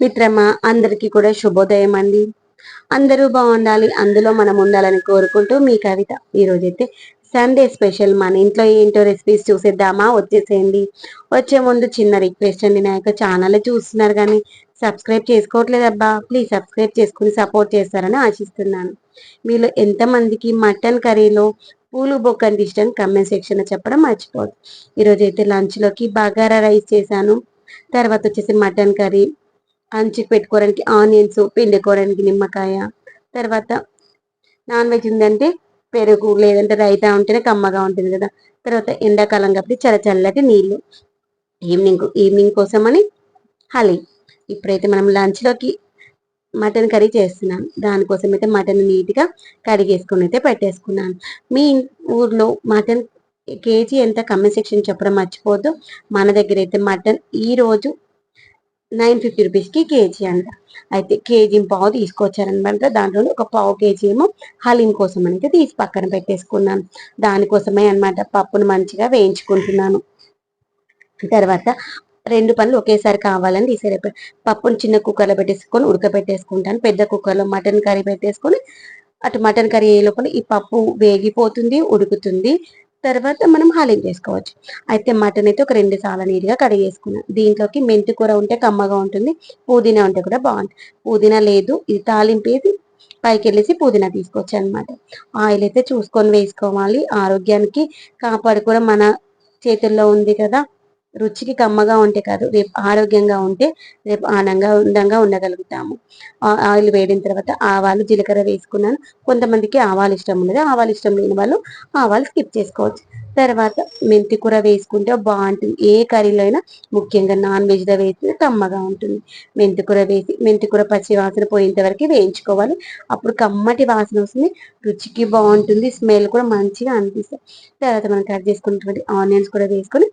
మిత్రమా అందరికీ కూడా శుభోదయం అండి. అందరూ బాగుండాలి అందులో మనం ఉండాలని కోరుకుంటూ మీ కవిత. ఈరోజైతే సండే స్పెషల్ మన ఇంట్లో ఏంటో రెసిపీస్ చూసేద్దామా? వచ్చేసేయండి. వచ్చే ముందు చిన్న రిక్వెస్ట్ అండి. నా యొక్క ఛానల్ చూస్తున్నారు కానీ సబ్స్క్రైబ్ చేసుకోవట్లేదబ్బా ప్లీజ్ సబ్స్క్రైబ్ చేసుకుని సపోర్ట్ చేస్తారని ఆశిస్తున్నాను. మీలో ఎంతమందికి మటన్ కర్రీలో పూలు బొక్క అంటే ఇష్టం కమెంట్ సెక్షన్ చెప్పడం మర్చిపోదు ఈరోజు అయితే లంచ్లోకి బగారా రైస్ చేశాను. తర్వాత వచ్చేసి మటన్ కర్రీ. అంచుకు పెట్టుకోవడానికి ఆనియన్స్ పిండుకోవడానికి నిమ్మకాయ తర్వాత నాన్ వెజ్ ఉందంటే పెరుగు లేదంటే రైతా ఉంటేనే కమ్మగా ఉంటుంది కదా. తర్వాత ఎండాకాలం కాబట్టి చల్ల చల్లటి నీళ్ళు. ఈవినింగ్ ఈవినింగ్ కోసమని హలీ. ఇప్పుడైతే మనం లంచ్లోకి మటన్ కర్రీ చేస్తున్నాను దానికోసం అయితే మటన్ నీట్గా కడిగేసుకుని అయితే పెట్టేసుకున్నాను. మీ ఊర్లో మటన్ కేజీ ఎంత? కమెంట్ సెక్షన్ చెప్పడం మర్చిపోద్దు మన దగ్గర అయితే మటన్ ఈరోజు నైన్ ఫిఫ్టీ రూపీస్కి కేజీ అంట. అయితే కేజీ పావు తీసుకొచ్చారనమాట దాంట్లో ఒక పావు కేజీ ఏమో హలీం కోసం అయితే తీసి పక్కన పెట్టేసుకున్నాను. దానికోసమే అనమాట పప్పును మంచిగా వేయించుకుంటున్నాను. తర్వాత రెండు పనులు ఒకేసారి కావాలని తీసేది. పప్పును చిన్న కుక్కర్లో పెట్టేసుకొని ఉడకబెట్టేసుకుంటాను. పెద్ద కుక్కర్లో మటన్ కర్రీ పెట్టేసుకొని అటు మటన్ కర్రీ లోపల ఈ పప్పు వేగిపోతుంది ఉడుకుతుంది. తర్వాత మనం హాలీం చేసుకోవచ్చు. అయితే మటన్ అయితే ఒక రెండు సార్లు నీట్గా కడిగేసుకున్నాం. దీంట్లోకి మెంతి కూర ఉంటే కమ్మగా ఉంటుంది పుదీనా ఉంటే కూడా బాగుంటుంది. పుదీనా లేదు ఇది తాలింపేసి పైకి వెళ్ళేసి పుదీనా తీసుకోవచ్చు అనమాట ఆయిల్ అయితే చూసుకొని వేసుకోవాలి. ఆరోగ్యానికి కాపాడుకోవడం మన చేతుల్లో ఉంది కదా. రుచికి కమ్మగా ఉంటే కాదు రేపు ఆరోగ్యంగా ఉంటే రేపు ఆనందంగా అందంగా ఉండగలుగుతాము. ఆయిల్ వేడిన తర్వాత ఆవాలు జీలకర్ర వేసుకున్నాను. కొంతమందికి ఆవాలు ఇష్టం ఉండదు. ఆవాలు ఇష్టం లేని వాళ్ళు ఆవాలు స్కిప్ చేసుకోవచ్చు. తర్వాత మెంతి కూర వేసుకుంటే బాగుంటుంది. ఏ కర్రీలో అయినా ముఖ్యంగా నాన్ వెజ్లో వేస్తే కమ్మగా ఉంటుంది. మెంతి కూర వేసి మెంతి కూర పచ్చి వాసన పోయేంత వరకు వేయించుకోవాలి. అప్పుడు కమ్మటి వాసన వస్తుంది. రుచికి బాగుంటుంది. స్మెల్ కూడా మంచిగా అనిపిస్తుంది. తర్వాత మనం కట్ చేసుకున్నటువంటి ఆనియన్స్ కూడా వేసుకొని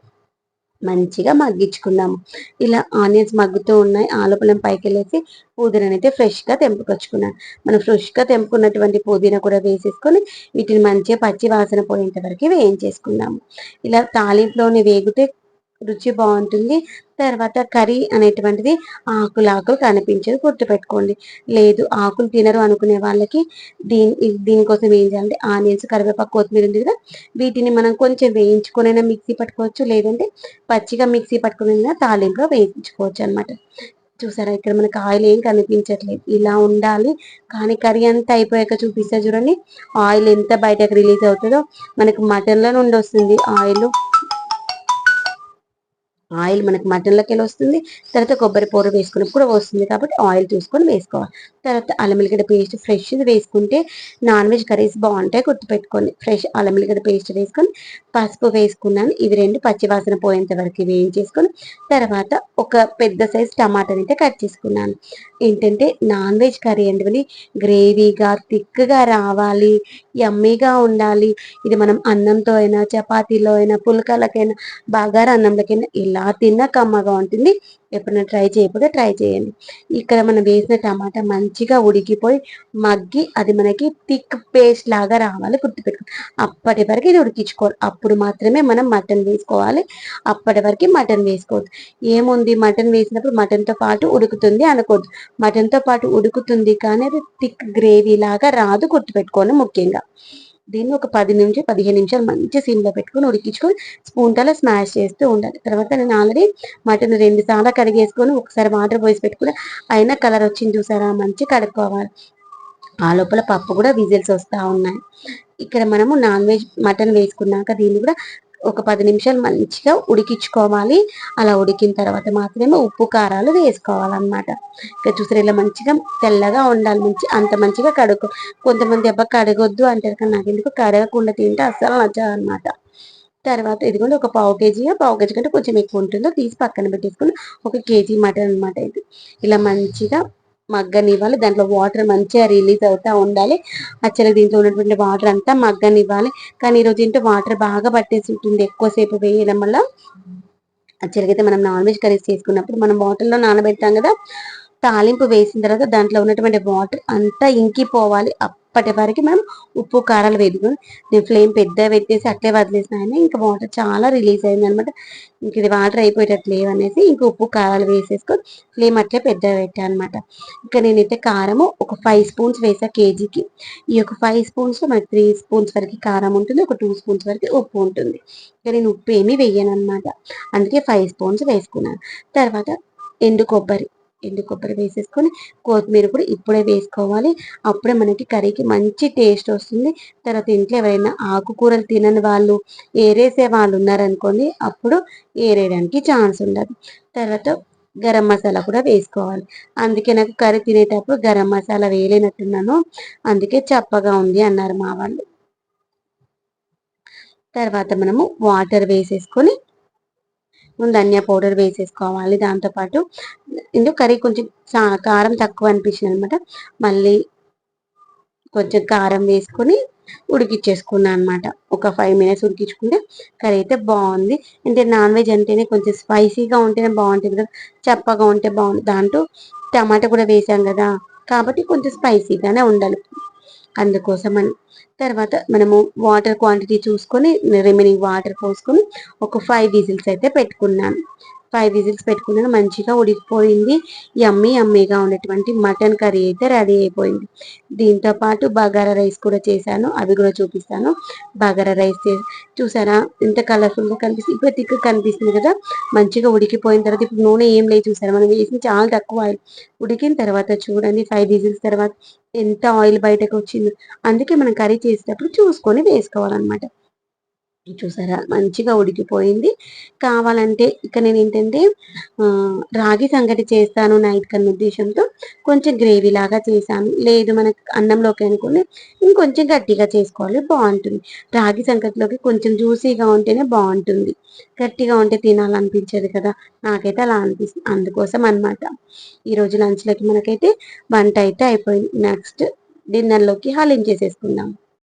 మంచిగా మగ్గించుకున్నాము. ఇలా ఆనియన్స్ మగ్గుతూ ఉన్నాయి. ఆలుపలం పైకి వెళ్ళేసి పుదీనాని అయితే ఫ్రెష్గా తెంపుకొచ్చుకున్నాను మనం ఫ్రెష్గా తెంపుకున్నటువంటి పుదీనా కూడా వేసేసుకొని వీటిని మంచిగా పచ్చి వాసన పోయేంత వరకు వేయించేసుకున్నాము. ఇలా తాలింపులోని వేగితే రుచి బాగుంటుంది. తర్వాత కర్రీ అనేటువంటిది ఆకులు ఆకులు కనిపించదు. గుర్తుపెట్టుకోండి. లేదు ఆకులు తినరు అనుకునే వాళ్ళకి దీని దీనికోసం ఏం చేయాలంటే ఆనియన్స్ కరివేపాకు కొత్తిమీర ఉంది కదా వీటిని మనం కొంచెం వేయించుకునైనా మిక్సీ పట్టుకోవచ్చు. లేదంటే పచ్చిగా మిక్సీ పట్టుకునైనా తాలింపులో వేయించుకోవచ్చు అనమాట చూసారా? ఇక్కడ మనకి ఆయిల్ ఏం కనిపించట్లేదు. ఇలా ఉండాలి. కానీ కర్రీ అంతా అయిపోయాక చూపిస్తా చూడండి. ఆయిల్ ఎంత బయటకు రిలీజ్ అవుతుందో. మనకు మటన్లో నుండి వస్తుంది ఆయిల్. ఆయిల్ మనకి మటన్లోకి వెళ్ళి వస్తుంది. తర్వాత కొబ్బరి పొర వేసుకున్నప్పుడు కూడా వస్తుంది కాబట్టి ఆయిల్ చూసుకొని వేసుకోవాలి. తర్వాత అల్లం ఎల్లిగడ్డ పేస్ట్ ఫ్రెష్ వేసుకుంటే నాన్ వెజ్ కర్రీస్ బాగుంటాయి. గుర్తుపెట్టుకోండి. ఫ్రెష్ అల్లం ఎల్లిగడ్డ పేస్ట్ వేసుకొని పసుపు వేసుకున్నాను. ఇవి రెండు పచ్చివాసన పోయేంత వరకు వేయించేసుకొని తర్వాత ఒక పెద్ద సైజ్ టమాటాని అయితే కట్ చేసుకున్నాను. ఏంటంటే నాన్ వెజ్ కర్రీ అంటే గ్రేవీగా థిక్గా రావాలి యమ్మీగా ఉండాలి. ఇది మనం అన్నంతో అయినా చపాతీలో అయినా పుల్కలకైనా బాగా అన్నంలోకైనా ఇలా తిన్నా కమ్మగా ఉంటుంది. ఎప్పుడైనా ట్రై చేయకపోతే ట్రై చేయండి. ఇక్కడ మనం వేసిన టమాటా మంచిగా ఉడికిపోయి మగ్గి అది మనకి థిక్ పేస్ట్ లాగా రావాలి గుర్తుపెట్టుకో. అప్పటి వరకు ఇది ఉడికించుకోవాలి. అప్పుడు మాత్రమే మనం మటన్ వేసుకోవాలి. అప్పటి వరకు మటన్ వేసుకోవద్దు. ఏముంది మటన్ వేసినప్పుడు మటన్తో పాటు ఉడుకుతుంది అనుకోవద్దు మటన్తో పాటు ఉడుకుతుంది కానీ అది థిక్ గ్రేవీ లాగా రాదు గుర్తుపెట్టుకోండి ముఖ్యంగా. దీన్ని ఒక పది నుంచి పదిహేను నిమిషాలు మంచి సిమ్లో పెట్టుకొని ఉడికించుకొని స్పూన్ తల స్మాష్ చేస్తూ ఉండాలి. తర్వాత నేను ఆల్రెడీ మటన్ రెండు సార్లు కడిగేసుకొని ఒకసారి వాటర్ పోసి పెట్టుకుని అయినా కలర్ వచ్చింది చూసారా? మంచి కడుక్కోవాలి. ఆ లోపల పప్పు కూడా విజిల్స్ వస్తూ ఉన్నాయి. ఇక్కడ మనము నాన్ వెజ్ మటన్ వేసుకున్నాక దీన్ని కూడా ఒక పది నిమిషాలు మంచిగా ఉడికించుకోవాలి. అలా ఉడికిన తర్వాత మాత్రమే ఉప్పు కారాలు వేసుకోవాలన్నమాట. ఇక చూసారు ఇలా మంచిగా తెల్లగా ఉండాలి. మంచి అంత మంచిగా కడుక్కో కొంతమంది అబ్బా కడగొద్దు అంటారు కానీ నాకు ఎందుకు కడగకుండా తింటే అస్సలు నచ్చదు అనమాట తర్వాత ఇదిగోండి ఒక పావు కేజీ పావు కేజీ కంటే కొంచెం ఎక్కువ ఉంటుందో తీసి పక్కన పెట్టేసుకుని ఒక కేజీ మటన్ అనమాట ఇది. ఇలా మంచిగా మగ్గనివ్వాలి. దాంట్లో వాటర్ మంచిగా రిలీజ్ అవుతూ ఉండాలి. అచ్చలు దీంట్లో ఉన్నటువంటి వాటర్ అంతా మగ్గనివ్వాలి. కానీ ఈరోజు ఏంటో వాటర్ బాగా పట్టేసి ఉంటుంది. ఎక్కువసేపు వేయడం వల్ల అయితే మనం నాన్ వెజ్ కర్రీస్ చేసుకున్నప్పుడు మనం వాటర్లో నానబెట్టాం కదా తాలింపు వేసిన తర్వాత దాంట్లో ఉన్నటువంటి వాటర్ అంతా ఇంకిపోవాలి. అప్పటి వరకు మనం ఉప్పు కారాలు వేసుకొని నేను ఫ్లేమ్ పెద్ద పెట్టేసి అట్లే వదిలేసిన ఇంకా వాటర్ చాలా రిలీజ్ అయింది అనమాట ఇంక ఇది వాటర్ అయిపోయేటట్లు లేవనేసి ఇంక ఉప్పు కారాలు వేసేసుకొని ఫ్లేమ్ అట్లే పెద్ద పెట్టాను అనమాట ఇంకా నేనైతే కారము ఒక ఫైవ్ స్పూన్స్ వేసా కేజీకి. ఈ యొక్క ఫైవ్ స్పూన్స్ మనకి త్రీ స్పూన్స్ వరకు కారం ఉంటుంది ఒక టూ స్పూన్స్ వరకు ఉప్పు ఉంటుంది. ఇంకా నేను ఉప్పు ఏమీ వేయను అనమాట అందుకే ఫైవ్ స్పూన్స్ వేసుకున్నాను. తర్వాత ఎండు కొబ్బరి. ఎండు కొబ్బరి వేసేసుకొని కొత్తిమీర కూడా ఇప్పుడే వేసుకోవాలి. అప్పుడే మనకి కర్రీకి మంచి టేస్ట్ వస్తుంది. తర్వాత ఇంట్లో ఎవరైనా ఆకుకూరలు తినని వాళ్ళు ఏరేసే వాళ్ళు ఉన్నారనుకోండి అప్పుడు ఏరేయడానికి ఛాన్స్ ఉండదు. తర్వాత గరం మసాలా కూడా వేసుకోవాలి. అందుకే నాకు కర్రీ తినేటప్పుడు గరం మసాలా వేయలేనట్టున్నాను. అందుకే చప్పగా ఉంది అన్నారు మా వాళ్ళు. తర్వాత మనము వాటర్ వేసేసుకొని ధనియా పౌడర్ వేసేసుకోవాలి. దాంతోపాటు ఇందులో కర్రీ కొంచెం కారం తక్కువ అనిపించింది అనమాట మళ్ళీ కొంచెం కారం వేసుకొని ఉడికిచ్చేసుకున్నాను అనమాట ఒక ఫైవ్ మినిట్స్ ఉడికించుకుంటే కర్రీ అయితే బాగుంది. అంటే నాన్ వెజ్ అంటేనే కొంచెం స్పైసీగా ఉంటేనే బాగుంటుంది కదా. చప్పగా ఉంటే బాగుంది దాంట్లో టమాటా కూడా వేసాం కదా. కాబట్టి కొంచెం స్పైసీగానే ఉండాలి. అందుకోసం అని తర్వాత మనము వాటర్ క్వాంటిటీ చూసుకొని రిమైనింగ్ వాటర్ పోసుకొని ఒక ఫైవ్ విజిల్స్ అయితే పెట్టుకున్నాను. ఫైవ్ విజిల్స్ పెట్టుకున్నాను. మంచిగా ఉడికిపోయింది. యమ్మీ యమ్మీగా ఉన్నటువంటి మటన్ కర్రీ అయితే రెడీ అయిపోయింది. దీంతో పాటు బగారా రైస్ కూడా చేశాను. అవి కూడా చూపిస్తాను. బగారా రైస్ చూసారా? ఎంత కలర్ఫుల్గా కనిపిస్తుంది ఇప్పుడు తిక్కు కనిపిస్తుంది కదా? మంచిగా ఉడికిపోయిన తర్వాత ఇప్పుడు నూనె ఏం లేదు చూసారా? మనం వేసిన చాలా తక్కువ ఆయిల్ ఉడికిన తర్వాత చూడండి ఫైవ్ విజిల్స్ తర్వాత ఎంత ఆయిల్ బయటకు వచ్చింది. అందుకే మనం కర్రీ చేసేటప్పుడు చూసుకొని వేసుకోవాలన్నమాట. చూసారా? మంచిగా ఉడికిపోయింది. కావాలంటే ఇక నేను ఏంటంటే రాగి సంగటి చేస్తాను నైట్ కన్న ఉద్దేశంతో కొంచెం గ్రేవీ లాగా చేశాను. లేదు మనకు అన్నంలోకి అనుకుని ఇంకొంచెం గట్టిగా చేసుకోవాలి బాగుంటుంది. రాగి సంగటిలోకి కొంచెం జ్యూసీగా ఉంటేనే బాగుంటుంది. గట్టిగా ఉంటే తినాలనిపించదు కదా. నాకైతే అలా అనిపిస్తుంది అందుకోసం అనమాట ఈరోజు లంచ్లోకి మనకైతే వంట అయితే అయిపోయింది. నెక్స్ట్ డిన్నర్లోకి హాలిం చేసేసుకుందాం.